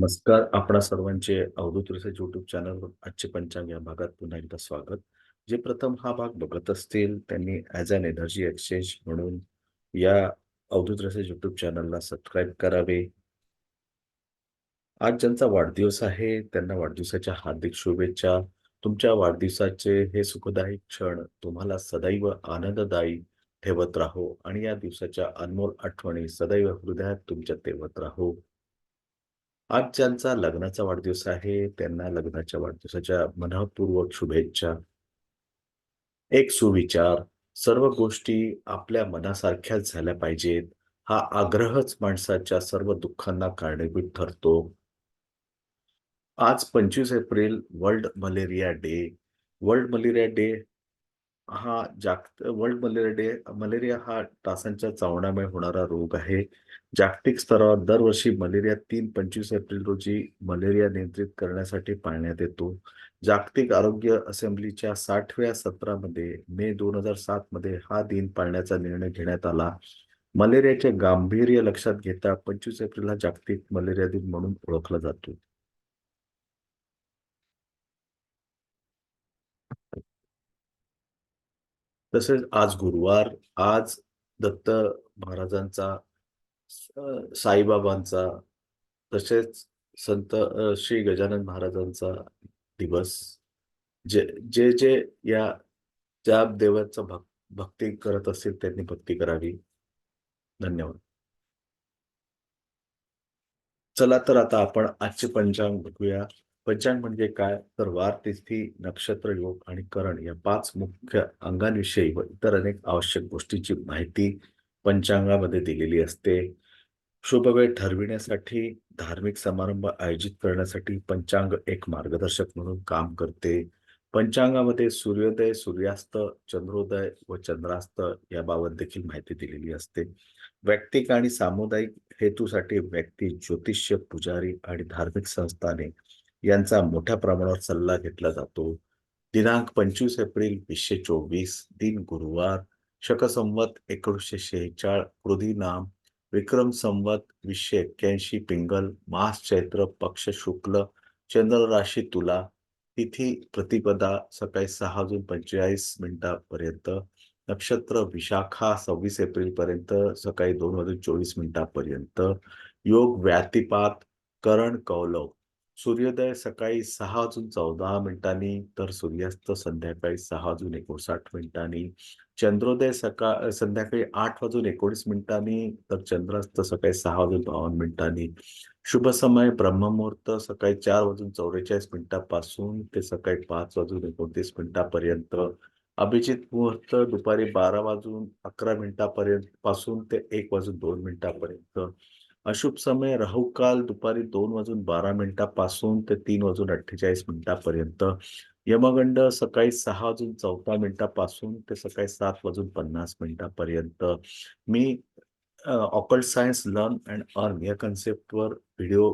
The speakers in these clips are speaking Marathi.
नमस्कार. आपणा सर्वांचे अवधूत रिसर्च युट्यूब चॅनलवर आजचे पंचांग या भागात पुन्हा एकदा स्वागत. जे प्रथम हा भाग बघत असतील त्यांनी ॲज अन एनर्जी एक्सचेंज म्हणून या अवधूत रिसर्च युट्यूब चॅनलला सबस्क्राईब करावे. आज ज्यांचा वाढदिवस आहे त्यांना वाढदिवसाच्या हार्दिक शुभेच्छा. तुमच्या वाढदिवसाचे हे सुखदायी क्षण तुम्हाला सदैव आनंददायी ठेवत राहो आणि या दिवसाच्या अनमोल आठवणी सदैव हृदयात तुमच्या ठेवत राहो. आज ज्यांचा लग्नाचा वाढदिवस आहे त्यांना लग्नाच्या वाढदिवसाच्या मनपूर्वक शुभेच्छा. एक सुविचार सर्व गोष्टी आपल्या मनासारख्याच झाल्या पाहिजेत. हा आग्रहच माणसाच्या सर्व दुःखांना कारणीभूत ठरतो. आज पंचवीस April world malaria day. World malaria day हा जागत वर्ल्ड मलेरिया डे मलेरिया हा डासांच्या चावण्यामुळे होणारा रोग आहे. जागतिक स्तरावर दरवर्षी मलेरिया तीन पंचवीस एप्रिल रोजी मलेरिया नियंत्रित करण्यासाठी पाळण्यात येतो. जागतिक आरोग्य असेंब्लीच्या साठव्या सत्रामध्ये मे दोन हजार सात मध्ये हा दिन पाळण्याचा निर्णय घेण्यात आला. मलेरियाचे गांभीर्य लक्षात घेता पंचवीस एप्रिल हा जागतिक मलेरिया दिन म्हणून ओळखला जातो. तसेच आज गुरुवार आज दत्त महाराजांचा साईबाबांचा तसेच संत श्री गजानन महाराजांचा दिवस. जे जे जे या ज्या देवाचा भक् भक्ती करत असतील त्यांनी भक्ती करावी. धन्यवाद. चला तर आता आपण आजचे पंचांग बघूया. पंचांग म्हणजे काय? तर वार तिथी नक्षत्र योग आणि करण या पाच मुख्य अंगांविषयी व इतर अनेक आवश्यक गोष्टींची माहिती पंचांगामध्ये दिलेली असते. शुभ वेळ ठरविण्यासाठी धार्मिक समारंभ आयोजित करण्यासाठी पंचांग एक मार्गदर्शक म्हणून काम करते. पंचांगामध्ये सूर्योदय सूर्यास्त चंद्रोदय व चंद्रास्त याबाबत देखील माहिती दिलेली असते. वैयक्तिक आणि सामुदायिक हेतूसाठी व्यक्ती ज्योतिष्य पुजारी आणि धार्मिक संस्थाने यांचा मोठ्या प्रमाणावर सल्ला घेतला जातो. दिनांक पंचवीस एप्रिल वीसशे चोवीस दिन गुरुवार शकसंवत एकोणीसशे शेहेचाळ कृधी नाम विक्रम संवत वीसशे एक्क्याऐंशी पिंगल मास चैत्र पक्ष शुक्ल चंद्र राशी तुला तिथी प्रतिपदा सकाळी सहा जून पंचेचाळीस मिनिटापर्यंत नक्षत्र विशाखा सव्वीस एप्रिल पर्यंत सकाळी दोन वाजून चोवीस मिनिटापर्यंत योग व्यातिपात करण कौलव सूर्योदय सकाळी सहा वाजून चौदा मिनिटांनी तर सूर्यास्त संध्याकाळी सहा वाजून एकोणसाठ मिनिटांनी चंद्रोदय सकाळ संध्याकाळी आठ वाजून एकोणीस मिनिटांनी तर चंद्रास्त सकाळी सहा वाजून बावन्न मिनिटांनी शुभ समय ब्रह्ममुहूर्त सकाळी चार वाजून चौवेचाळीस मिनिटापासून ते सकाळी पाच वाजून एकोणतीस मिनिटापर्यंत अभिजित मुहूर्त दुपारी बारा वाजून अकरा मिनिटापर्यंत पासून ते एक वाजून दोन मिनिटापर्यंत अशुभ समय राहू काल दुपारी दोन वाजून बारा मिनिटापासून ते तीन वाजून अठ्ठेचाळीस मिनिटापर्यंत. यमगंड सकाळी सहा वाजून चौदा मिनिटापासून ते सकाळी सात वाजून पन्नास मिनिटापर्यंत. मी occult science learn and earn या कन्सेप्टवर व्हिडिओ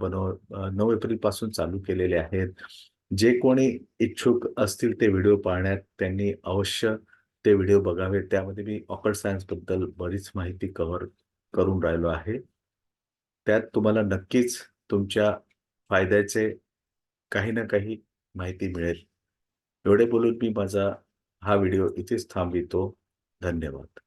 बनव नऊ एप्रिलपासून चालू केलेले आहेत. जे कोणी इच्छुक असतील ते व्हिडिओ पाहण्यात त्यांनी अवश्य ते व्हिडिओ बघावे. त्यामध्ये मी ऑकल्ट सायन्सबद्दल बरीच माहिती कव्हर करून राहिलो आहे. त्यात तुम्हाला नक्कीच तुमच्या फायद्याचे काही ना काही माहिती मिळेल. एवढे बोलून मी माझा हा व्हिडिओ इथेच थांबवितो. धन्यवाद.